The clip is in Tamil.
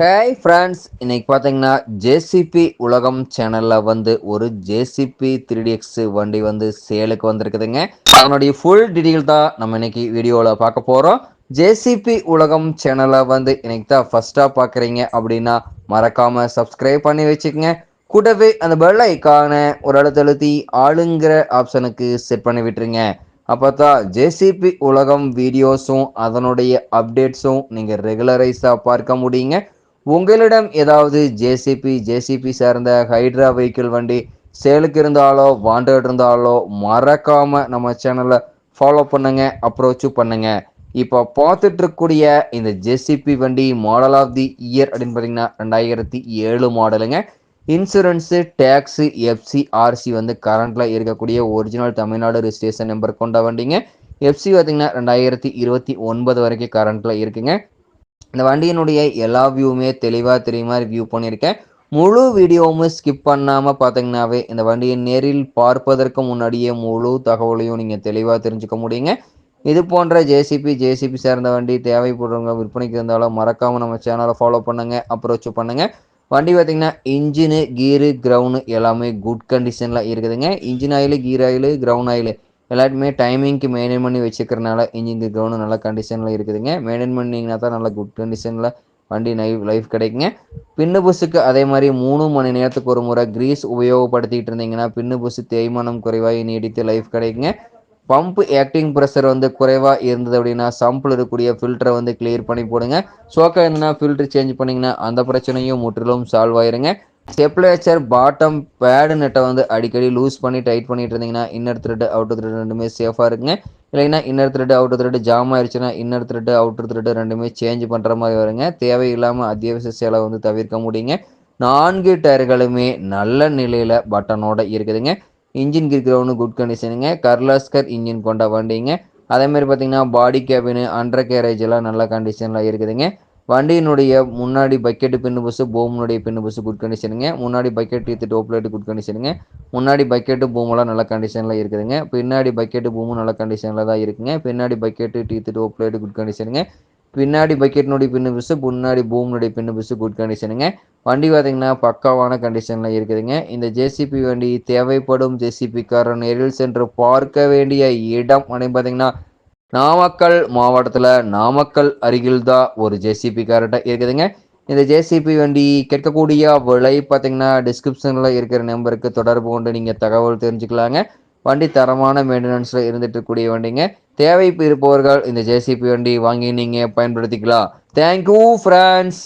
ஹாய் ஃப்ரெண்ட்ஸ் இன்னைக்கு பார்த்தீங்கன்னா ஜேசிபி உலகம் சேனலில் வந்து ஒரு ஜேசிபி த்ரீ எக்ஸ் வண்டி வந்து சேலுக்கு வந்திருக்குதுங்க. அதனுடைய ஃபுல் டீட்டெயில் தான் நம்ம இன்னைக்கு வீடியோவில் பார்க்க போகிறோம் ஜேசிபி உலகம் சேனலை வந்து இன்னைக்கு தான் ஃபஸ்ட்டாக பார்க்குறீங்க அப்படின்னா மறக்காமல் சப்ஸ்கிரைப் பண்ணி வச்சுக்கோங்க. கூடவே அந்த பெல் ஐக்கான ஒரு இடத்துல எழுத்தி ஆளுங்கிற ஆப்ஷனுக்கு செட் பண்ணி விட்டுருங்க. அப்போ தான் ஜேசிபி உலகம் வீடியோஸும் அதனுடைய அப்டேட்ஸும் நீங்கள் ரெகுலரைஸாக பார்க்க முடியுங்க. உங்களிடம் ஏதாவது ஜேசிபி ஜேசிபி சார்ந்த ஹைட்ரா வெஹிக்கிள் வண்டி சேலுக்கு இருந்தாலோ வாண்டட் இருந்தாலோ மறக்காம நம்ம சேனலை ஃபாலோ பண்ணுங்க அப்ரோச்சும் பண்ணுங்க. இப்போ பார்த்துட்டு இருக்கக்கூடிய இந்த ஜேசிபி வண்டி மாடல் ஆஃப் தி இயர் அப்படின்னு பார்த்தீங்கன்னா ரெண்டாயிரத்தி ஏழு மாடலுங்க இன்சூரன்ஸு டேக்ஸு எஃப்சி ஆர்சி வந்து கரண்ட்டில் இருக்கக்கூடிய ஒரிஜினல் தமிழ்நாடு ரிஜிஸ்ட்ரேஷன் நம்பர் கொண்ட வண்டிங்க. எஃப்சி பார்த்தீங்கன்னா ரெண்டாயிரத்தி இருபத்தி ஒன்பது வரைக்கும் கரண்ட்டில் இருக்குங்க. இந்த வண்டியினுடைய எல்லா வியூவுமே தெளிவாக தெரியுமா வியூ பண்ணியிருக்கேன். முழு வீடியோவும் ஸ்கிப் பண்ணாமல் பார்த்தீங்கன்னாவே இந்த வண்டியை நேரில் பார்ப்பதற்கு முன்னாடியே முழு தகவலையும் நீங்கள் தெளிவாக தெரிஞ்சுக்க முடியுங்க. இது போன்ற ஜேசிபி ஜேசிபி சேர்ந்த வண்டி தேவைப்படுறவங்க விற்பனைக்கு இருந்தாலும் மறக்காமல் நம்ம சேனலை ஃபாலோ பண்ணுங்கள் அப்ரோச் பண்ணுங்கள் வண்டி பார்த்திங்கன்னா இன்ஜினு கீரு கிரவுண்டு எல்லாமே குட் கண்டிஷனில் இருக்குதுங்க. Engine oil gear oil ground oil. எல்லாத்தையுமே டைமிங்க்கு மெயின்டைன் பண்ணி வச்சுக்கிறனால இன்ஜின் கிரவுண்டு நல்ல கண்டிஷனில் இருக்குதுங்க. மெயின்டைன் பண்ணிங்கன்னா தான் நல்ல குட் கண்டிஷனில் வண்டி லைஃப் லைஃப் கிடைக்குங்க. பின்னு புஸுக்கு அதே மாதிரி மூணு மணி நேரத்துக்கு ஒரு முறை கிரீஸ் உபயோகப்படுத்திட்டு இருந்தீங்கன்னா பின்னு புஸு தேய்மானம் குறைவாக நீடித்து லைஃப் கிடைக்குங்க. பம்ப் ஆக்டிங் ப்ரெஷர் வந்து குறைவாக இருந்தது அப்படின்னா சம்பில் இருக்கக்கூடிய ஃபில்டரை வந்து கிளியர் பண்ணி போடுங்க. சோக்கா இருந்ததுன்னா ஃபில்டர் சேஞ்ச் பண்ணிங்கன்னா அந்த பிரச்சனையும் முற்றிலும் சால்வ் ஆயிருங்க. ஸ்டெப்லேச்சர் பாட்டம் பேடு நெட்டை வந்து அடிக்கடி லூஸ் பண்ணி டைட் பண்ணிட்டு இருந்தீங்கன்னா இன்னர் த்ரெட் அவுட்டர் த்ரெட் ரெண்டுமே சேஃபாக இருக்குங்க. இல்லைன்னா inner thread outer thread jam ஆயிடுச்சுன்னா இன்னர் த்ரெட் அவுட்டர் த்ரெட் ரெண்டுமே சேஞ்ச் பண்ணுற மாதிரி வருங்க. தேவையில்லாமல் அத்தியாவசிய செலவை வந்து தவிர்க்க முடியுங்க. நான்கு டயர்களுமே நல்ல நிலையில் பட்டனோட இருக்குதுங்க. இன்ஜின் கிரவுண்டு குட் கண்டிஷனுங்க கர்லாஸ்கர் இன்ஜின் கொண்ட வண்டிங்க. அதேமாதிரி பார்த்தீங்கன்னா பாடி கேபின் அண்டர் கேரேஜ் எல்லாம் நல்ல கண்டிஷனில் இருக்குதுங்க. வண்டியினுடைய முன்னாடி பக்கெட்டு பின்னு பஸ்ஸு போமுனுடைய பின்னு பஸ்ஸு குட் கண்டிஷனுங்க முன்னாடி bucket teeth top light good கண்டிஷனுங்க முன்னாடி பக்கெட்டு பூமெல்லாம் நல்ல கண்டிஷனில் இருக்குதுங்க. பின்னாடி பக்கெட்டு பூமும் நல்ல கண்டிஷனில் தான் இருக்குங்க. பின்னாடி bucket teeth top light good கண்டிஷனுங்க பின்னாடி பக்கெட்னுடைய பின்னு பஸ்ஸு முன்னாடி பூமுனுடைய பின்னு பஸ்ஸு குட் கண்டிஷனுங்க வண்டி பார்த்திங்கன்னா பக்காவான கண்டிஷனில் இருக்குதுங்க. இந்த ஜேசிபி வண்டி தேவைப்படும் ஜேசிபிக்காரன் நேரில் சென்று பார்க்க வேண்டிய இடம் அப்படின்னு பார்த்தீங்கன்னா நாமக்கல் மாவட்டத்தில் நாமக்கல் அருகில் தான் ஒரு ஜேசிபி கார்ட்ட இருக்குதுங்க. இந்த ஜேசிபி வண்டி கேட்கக்கூடிய விலை பார்த்தீங்கன்னா டிஸ்கிரிப்ஷனில் இருக்கிற நம்பருக்கு தொடர்பு கொண்டு நீங்கள் தகவல் தெரிஞ்சுக்கலாங்க. வண்டி தரமான மெயின்டெனன்ஸில் இருந்துட்டு இருக்கக்கூடிய வண்டிங்க தேவை இருப்பவர்கள் இந்த ஜேசிபி வண்டி வாங்கி நீங்கள் பயன்படுத்திக்கலாம். Thank you France